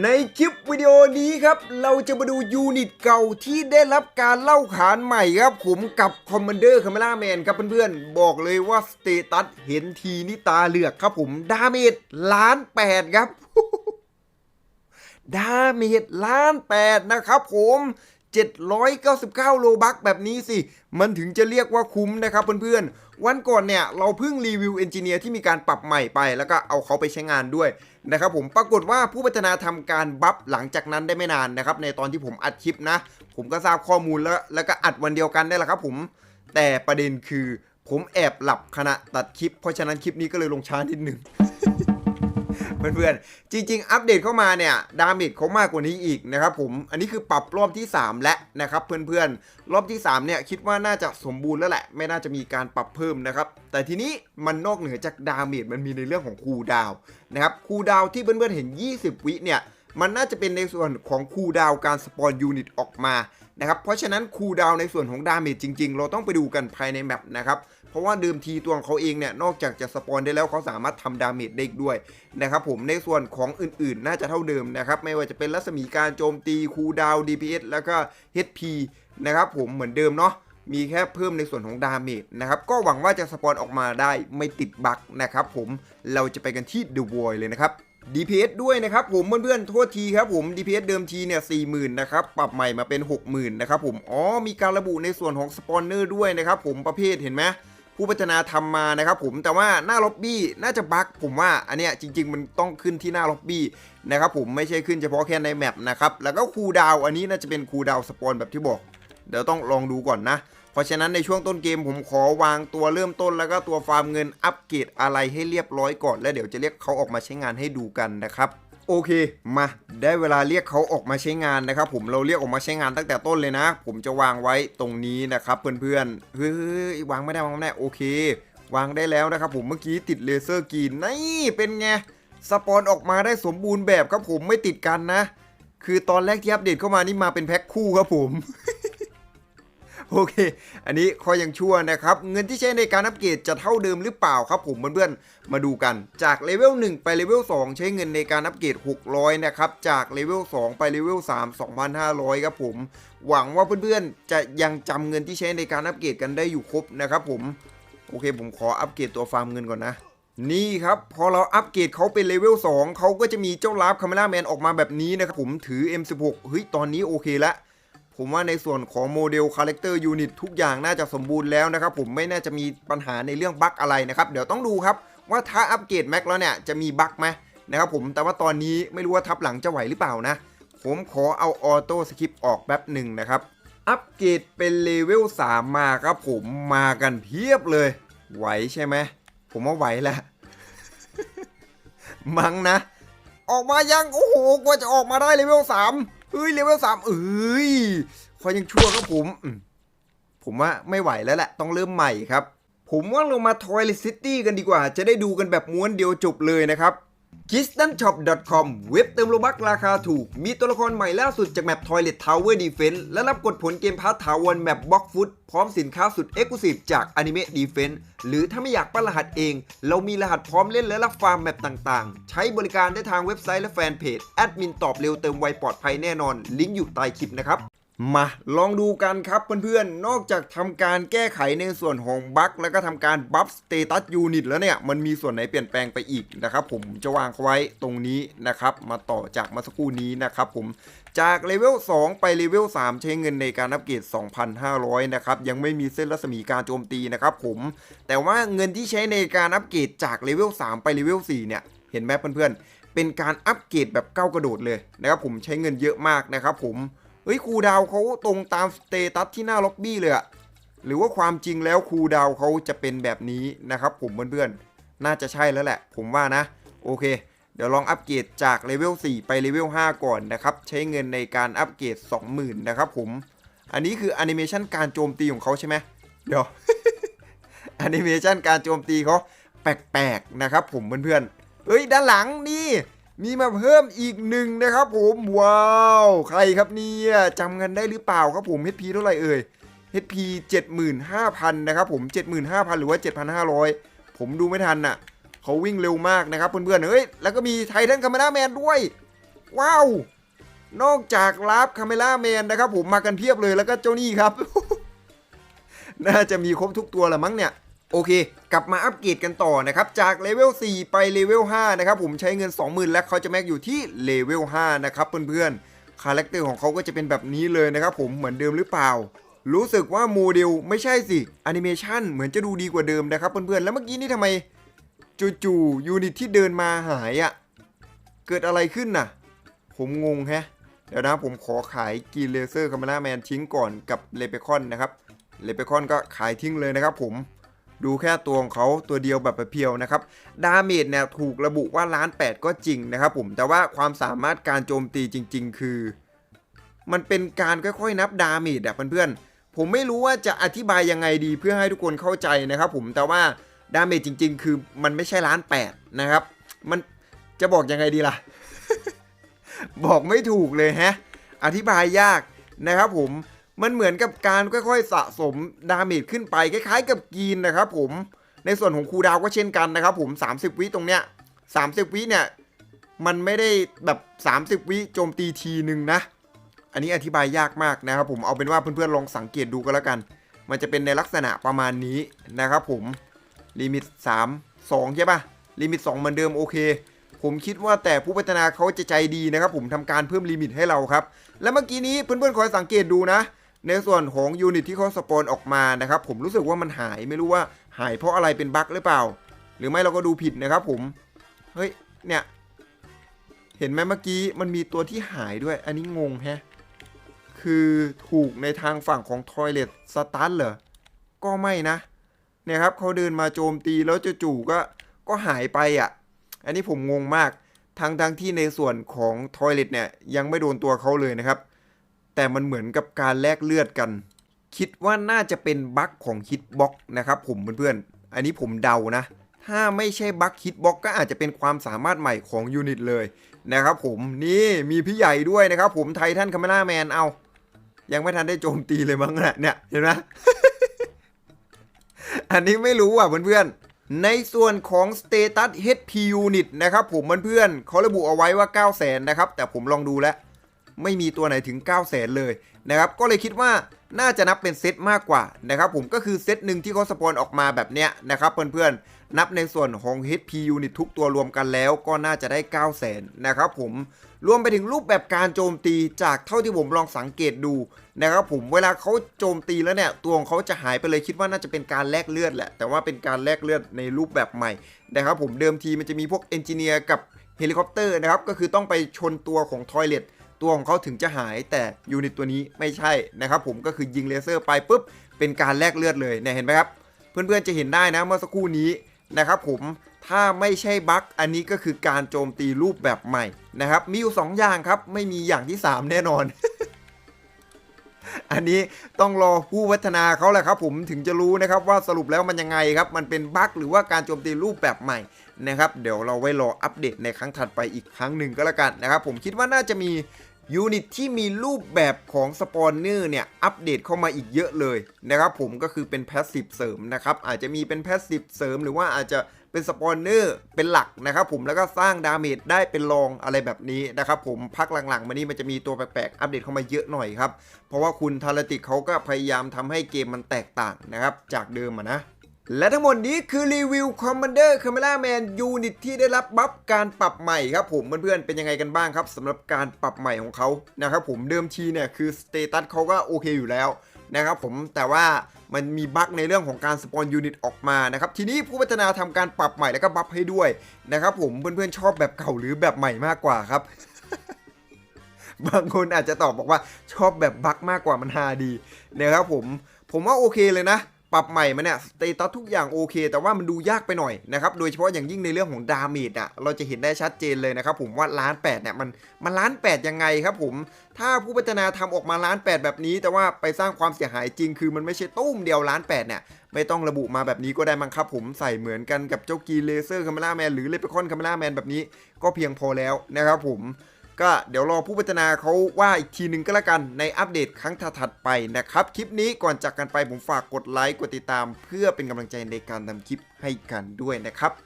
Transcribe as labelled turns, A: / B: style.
A: ในคลิปวิดีโอนี้ครับ เราจะมาดูยูนิตเก่าที่ได้รับการเล่าขานใหม่ครับ ผมกับคอมมานเดอร์คาเมล่าแมนครับเพื่อนๆ บอกเลยว่าสเตตัสเห็นทีนี่ตาเหลือกครับผมดาเมจล้านแปดครับดาเมจล้านแปดนะครับผม 799 โลบักแบบนี้สิ มันถึงจะเรียกว่าคุ้มนะครับเพื่อนๆ วันก่อนเนี่ย เราเพิ่งรีวิวเอนจิเนียร์ที่มีการปรับใหม่ไป แล้วก็เอาเขาไปใช้งานด้วยนะครับผมปรากฏว่าผู้พัฒนาทำการบัฟหลังจากนั้นได้ไม่นานนะครับ ในตอนที่ผมอัดคลิปนะ ผมก็ทราบข้อมูลแล้ว แล้วก็อัดวันเดียวกันได้แหละครับผมแต่ประเด็นคือผมแอบหลับขณะตัดคลิป เพราะฉะนั้นคลิปนี้ก็เลยลงช้านิดหนึ่ง เพื่อนๆ จริง ๆ อัปเดตเข้ามาเนี่ย ดาเมจเขามากกว่านี้อีกนะครับผม อันนี้คือปรับรอบที่ 3 และนะครับเพื่อนๆ รอบที่ 3 เนี่ย คิดว่าน่าจะสมบูรณ์แล้วแหละ ไม่น่าจะมีการปรับเพิ่มนะครับ แต่ทีนี้มันนอกเหนือจากดาเมจมันมีในเรื่องของคูดาวนะครับคูดาวที่เพื่อนๆเห็น 20 วิเนี่ยมันน่าจะเป็นในส่วนของคูดาวการสปอนยูนิตออกมานะครับ เพราะฉะนั้นคูดาวในส่วนของดาเมจจริง ๆ เราต้องไปดูกันภายในแมปนะครับ เพราะว่าเดิมทีตัวของเขาเองเนี่ยนอกจากจะสปอนได้แล้วเขาสามารถทำดาเมจได้ด้วยนะครับผมในส่วนของอื่นๆ น่าจะเท่าเดิมนะครับไม่ว่าจะเป็นรัศมีการโจมตีคูลดาวน์ DPS แล้วก็ HP นะครับผมเหมือนเดิมเนาะมีแค่เพิ่มในส่วนของดาเมจนะครับ ก็หวังว่าจะสปอนออกมาได้ไม่ติดบั๊กนะครับผมเราจะไปกันที่ The Void เลยนะครับ DPS ด้วยนะครับผมเพื่อนๆโทษทีครับผม DPS เดิมทีเนี่ย40,000นะครับปรับใหม่มาเป็น 60,000นะครับผมอ๋อมีการระบุในส่วนของสปอนเนอร์ด้วยนะครับผมประเภทเห็นไหม ผู้พัฒนาทำมานะครับผมแต่ว่าหน้าล็อบบี้น่าจะบั๊กผมว่าอันเนี้ยจริง ๆ มันต้องขึ้นที่หน้าล็อบบี้นะครับผมไม่ใช่ขึ้นเฉพาะแค่ในแมปนะครับแล้วก็คูดาวอันนี้น่าจะเป็นคูดาวสปอนแบบที่บอก เดี๋ยวต้องลองดูก่อนนะ เพราะฉะนั้นในช่วงต้นเกมผมขอวางตัวเริ่มต้น แล้วก็ตัวฟาร์มเงินอัปเกรดอะไรให้เรียบร้อยก่อน แล้วเดี๋ยวจะเรียกเขาออกมาใช้งานให้ดูกันนะครับ โอเค มาได้เวลาเรียกเขาออกมาใช้งานนะครับ ผมเราเรียกออกมาใช้งานตั้งแต่ต้นเลยนะ ผมจะวางไว้ตรงนี้นะครับเพื่อนๆเฮ้ยวางไม่ได้วางไม่ได้โอเค วางได้แล้วนะครับ ผมเมื่อกี้ติดเลเซอร์กีนนี่เป็นไงสปอนออกมาได้สมบูรณ์แบบครับผมไม่ติดกันนะ คือตอนแรกที่อัปเดตเข้ามานี่มาเป็นแพ็คคู่ครับผม โอเค อันนี้คอยยังชั่วนะครับ เงินที่ใช้ในการอัปเกรดจะเท่าเดิมหรือเปล่าครับผมเพื่อนๆมาดูกันจากเลเวล1ไปเลเวล2 ใช้เงินในการอัปเกรด600นะครับจากเลเวล2ไปเลเวล3 2,500ครับผมหวังว่าเพื่อนๆจะยังจำเงินที่ใช้ในการอัปเกรดกันได้อยู่ครบนะครับผมโอเค ผมขออัปเกรดตัวฟาร์มเงินก่อนนะนี่ครับ พอเราอัปเกรดเขาเป็นเลเวล2เขาก็จะมีเจ้าลาฟคาเมล่าแมนออกมาแบบนี้นะครับผมถือ M16 เฮ้ยตอนนี้โอเคละ ผมว่าในส่วนของโมเดลคาแรคเตอร์ยูนิตทุกอย่างน่าจะสมบูรณ์แล้วนะครับผมไม่น่าจะมีปัญหาในเรื่องบั๊กอะไรนะครับ เดี๋ยวต้องดูครับว่าถ้าอัปเกรดแม็กแล้วเนี่ยจะมีบั๊กไหมนะครับผมแต่ว่าตอนนี้ไม่รู้ว่าทับหลังจะไหวหรือเปล่านะ ผมขอเอาออโต้สคริปต์ออกแป๊บหนึ่งนะครับ อัปเกรดเป็นเลเวล3มาครับผมมากันเพียบเลย ไหวใช่ไหมผมว่าไหวแหละมั้งนะ ออกมายังโอ้โหกว่าจะออกมาได้เลเวลสาม เฮ้ยเลเวลสามเอ้ยคอยยังชั่วครับผม ผมว่าไม่ไหวแล้วแหละ ต้องเริ่มใหม่ครับ ผมว่าลงมาทอยเลยซิตี้กันดีกว่า จะได้ดูกันแบบม้วนเดียวจบเลยนะครับ k i s t a n s h o p c o m เว็บเติมโลบักราคาถูก มีตัวละครใหม่ล่าสุดจากแมป Toilet Tower Defense และรับกดผลเกมพาร์ทถาวรแมป Box Foot พร้อมสินค้าสุด Exclusive จาก Anime Defense หรือถ้าไม่อยากปั้นรหัสเอง เรามีรหัสพร้อมเล่นและรับฟาร์มแมปต่างๆ ใช้บริการได้ทางเว็บไซต์และแฟนเพจแอดมินตอบเร็วเติมไวปลอดภัยแน่นอน ลิงก์อยู่ใต้คลิปนะครับ มาลองดูกันครับเพื่อนๆ นอกจากทำการแก้ไขในส่วนของบั๊กแล้วก็ทำการบัฟสเตตัสยูนิตแล้วเนี่ย มันมีส่วนไหนเปลี่ยนแปลงไปอีกนะครับผมจะวางเขาไว้ตรงนี้นะครับ มาต่อจากเมาสักครู่นี้นะครับผมจากเลเวล 2 ไปเลเวล 3 ใช้เงินในการอัปเกรด 2,500 นะครับ ยังไม่มีเส้นรัศมีการโจมตีนะครับผม แต่ว่าเงินที่ใช้ในการอัปเกรดจากเลเวล 3 ไปเลเวล 4 เนี่ย เห็นไหมเพื่อนๆ เป็นการอัปเกรดแบบก้าวกระโดดเลยนะครับผมใช้เงินเยอะมากนะครับผม เฮ้ยครูดาวเขาตรงตามสเตตัสที่หน้าล็อบบี้เลยอะหรือว่าความจริงแล้วครูดาวเขาจะเป็นแบบนี้นะครับผมเพื่อนๆ น่าจะใช่แล้วแหละ ผมว่านะ โอเค เดี๋ยวลองอัปเกรดจากเลเวล4ไปเลเวล5ก่อนนะครับ ใช้เงินในการอัปเกรด20,000นะครับผม อันนี้คือแอนิเมชันการโจมตีของเขาใช่ไหมเดี๋ยวแอนิเมชันการโจมตีเขาแปลกๆนะครับผมเพื่อนๆเฮ้ยด้านหลังนี่ มีมาเพิ่มอีกหนึ่งนะครับผมว้าวใครครับเนี่ยจำกันได้หรือเปล่าครับผม HP เท่าไหร่เอ่ย HP 75,000นะครับผม 75,000 หรือว่า 7,500 ผมดูไม่ทันน่ะเขาวิ่งเร็วมากนะครับเพื่อนๆเฮ้ยแล้วก็มีไททันคา m ม r าแมนด้วย ว้าว นอกจากลาฟคาเมล่าแมนนะครับผมมากันเพียบเลยแล้วก็เจ้านี่ครับ น่าจะมีครบทุกตัวละมั้งเนี่ย โอเค กลับมาอัปเกรดกันต่อนะครับ จากเลเวล 4 ไปเลเวล 5 นะครับ ผมใช้เงิน 20,000 และเขาจะแม็กอยู่ที่เลเวล 5 นะครับเพื่อนๆ คาแรคเตอร์ของเขาก็จะเป็นแบบนี้เลยนะครับผมเหมือนเดิมหรือเปล่า รู้สึกว่าโมเดลไม่ใช่สิแอนิเมชันเหมือนจะดูดีกว่าเดิมนะครับเพื่อนๆ แล้วเมื่อกี้นี่ทำไมจู่ๆยูนิตที่เดินมาหายอะ่ะ เกิดอะไรขึ้นน่ะ ผมงงแฮะ เดี๋ยวนะผมขอขายกีเลเซอร์คาเมล่าแมนทิ้งก่อนกับเลเปคอนนะครับ เลเปคอนก็ขายทิ้งเลยนะครับผม ดูแค่ตัวของเขาตัวเดียวแบบเพียวๆนะครับ ดาเมจเนี่ยถูกระบุว่าล้านแปดก็จริงนะครับผมแต่ว่าความสามารถการโจมตีจริง ๆ คือ มันเป็นการค่อยๆ นับดาเมจอะเพื่อนๆผมไม่รู้ว่าจะอธิบายยังไงดีเพื่อให้ทุกคนเข้าใจนะครับผมแต่ว่าดาเมจจริง ๆ คือมันไม่ใช่ล้านแปดนะครับมันจะบอกยังไงดีล่ะ บอกไม่ถูกเลยฮะ อธิบายยากนะครับผม มันเหมือนกับการค่อยๆสะสมดาเมจขึ้นไปคล้ายๆ กับกีนนะครับผมในส่วนของคูดาวก็เช่นกันนะครับผม 30 วิตรงเนี้ย 30 วิเนี่ย มันไม่ได้แบบ 30 วิโจมตีทีหนึ่งนะ อันนี้อธิบายยากมากนะครับผมเอาเป็นว่าเพื่อนๆลองสังเกตดูก็แล้วกัน มันจะเป็นในลักษณะประมาณนี้นะครับผมลิมิต 3 2 ใช่ปะลิมิต 2 เหมือนเดิมโอเค ผมคิดว่าแต่ผู้พัฒนาเขาจะใจดีนะครับผมทำการเพิ่มลิมิตให้เราครับ และเมื่อกี้นี้เพื่อนๆคอยสังเกตดูนะ ในส่วนของยูนิตที่เขาสปอนออกมานะครับผมรู้สึกว่ามันหายไม่รู้ว่าหายเพราะอะไรเป็นบั๊กหรือเปล่า หรือไม่เราก็ดูผิดนะครับผมเฮ้ยเนี่ยเห็นไหมเมื่อกี้มันมีตัวที่หายด้วย อันนี้งงแฮะคือถูกในทางฝั่งของทอยเลตสตาร์เหรอก็ไม่นะเนี่ยครับเขาเดินมาโจมตีแล้วจู่ๆก็ก็หายไปอะ อันนี้ผมงงมากทั้งทั้งที่ในส่วนของทอยเลตเนี่ยยังไม่โดนตัวเขาเลยนะครับ แต่มันเหมือนกับการแลกเลือดกัน คิดว่าน่าจะเป็นบั๊กของฮิตบ็อกนะครับผมเพื่อนๆ อันนี้ผมเดานะ ถ้าไม่ใช่บั๊กฮิตบ็อกก็อาจจะเป็นความสามารถใหม่ของยูนิตเลยนะครับผมนี่มีพี่ใหญ่ด้วยนะครับผมไททันคาเมล่าแมนเอา ยังไม่ทันได้โจมตีเลยมั้งนะเนี่ยเห็นไหมอันนี้ไม่รู้อะเพื่อนๆ ในส่วนของ Status HP Unit นะครับผมเพื่อนๆเขาระบุเอาไว้ว่า 9 0 0 0 0 0นะครับ แต่ผมลองดูแล้ว ไม่มีตัวไหนถึง 9 0 0 0 0 0เลยนะครับก็เลยคิดว่าน่าจะนับเป็นเซตมากกว่านะครับผมก็คือเซตหนึ่งที่เขาสปอนออกมาแบบเนี้ยนะครับเพื่อนๆ นับในส่วนของ HP Unit ทุกตัวรวมกันแล้วก็น่าจะได้ 9 0 0 0 0 0นะครับผมรวมไปถึงรูปแบบการโจมตีจากเท่าที่ผมลองสังเกตดูนะครับผมเวลาเขาโจมตีแล้วเนี่ยตัวของเขาจะหายไปเลยคิดว่าน่าจะเป็นการแลกเลือดแหละ แต่ว่าเป็นการแลกเลือดในรูปแบบใหม่นะครับผมเดิมทีมันจะมีพวกเอนจิเนียร์กับเฮลิคอปเตอร์นะครับก็คือต้องไปชนตัวของทอยเลต ตัวของเขาถึงจะหายแต่ยูนิตตัวนี้ไม่ใช่นะครับผมก็คือยิงเลเซอร์ไปปุ๊บเป็นการแลกเลือดเลยเนี่ยเห็นไหมครับ เพื่อนๆจะเห็นได้นะเมื่อสักครู่นี้นะครับผมถ้าไม่ใช่บั๊กอันนี้ก็คือการโจมตีรูปแบบใหม่นะครับมีอยู่2อย่างครับไม่มีอย่างที่ 3 แน่นอน อันนี้ต้องรอผู้พัฒนาเขาแหละครับผมถึงจะรู้นะครับว่าสรุปแล้วมันยังไงครับมันเป็นบั๊กหรือว่าการโจมตีรูปแบบใหม่นะครับเดี๋ยวเราไว้รออัปเดตในครั้งถัดไปอีกครั้งหนึ่งก็แล้วกันนะครับผมคิดว่าน่าจะมี ยูนิตที่มีรูปแบบของสปอนเนอร์เนี่ย อัปเดตเข้ามาอีกเยอะเลยนะครับผมก็คือเป็นแพสซีฟเสริมนะครับ อาจจะมีเป็นแพสซีฟเสริมหรือว่าอาจจะเป็นสปอนเนอร์เป็นหลักนะครับผมแล้วก็สร้างดาเมจได้เป็นรองอะไรแบบนี้นะครับผมพักหลังๆ มานี้มันจะมีตัวแปลกๆ อัปเดตเข้ามาเยอะหน่อยครับ เพราะว่าคุณทาราติกเขาก็พยายามทำให้เกมมันแตกต่างนะครับจากเดิมอะนะ และทั้งหมดนี้คือรีวิว Commander Camera Man Unit ที่ได้รับบัฟการปรับใหม่ครับผมเพื่อนๆเป็นยังไงกันบ้างครับสำหรับการปรับใหม่ของเขานะครับผมเดิมทีเนี่ยคือสเตตัสเขาก็โอเคอยู่แล้วนะครับผมแต่ว่ามันมีบั๊กในเรื่องของการสปอนยูนิตออกมานะครับทีนี้ผู้พัฒนาทำการปรับใหม่แล้วก็บัฟให้ด้วยนะครับผมเพื่อนๆชอบแบบเก่าหรือแบบใหม่มากกว่าครับบางคนอาจจะตอบบอกว่าชอบแบบบั๊กมากกว่ามันฮาดีนะครับผมผมว่าโอเคเลยนะ ปรับใหม่มาเนี่ยสเตตัสทุกอย่างโอเค แต่ว่ามันดูยากไปหน่อยนะครับโดยเฉพาะอย่างยิ่งในเรื่องของดาเมจอะเราจะเห็นได้ชัดเจนเลยนะครับผมว่าล้านแปดเนี่ยมันมันล้านแปดยังไงครับผมถ้าผู้พัฒนาทำออกมาล้านแปดแบบนี้ แต่ว่าไปสร้างความเสียหายจริงคือมันไม่ใช่ตุ้มเดียวล้านแปดเนี่ยไม่ต้องระบุมาแบบนี้ก็ได้มั้งครับผมใส่เหมือนกันกับเจ้ากีเลเซอร์คาเมล่าแมนหรือเลปคอนคาเมล่าแมนแบบนี้ก็เพียงพอแล้วนะครับผม ก็เดี๋ยวรอผู้พัฒนาเขาว่าอีกทีหนึ่งก็แล้วกันในอัปเดตครั้งถัดไปนะครับ คลิปนี้ก่อนจากกันไปผมฝากกดไลค์กดติดตาม เพื่อเป็นกำลังใจในการทำคลิปให้กันด้วยนะครับ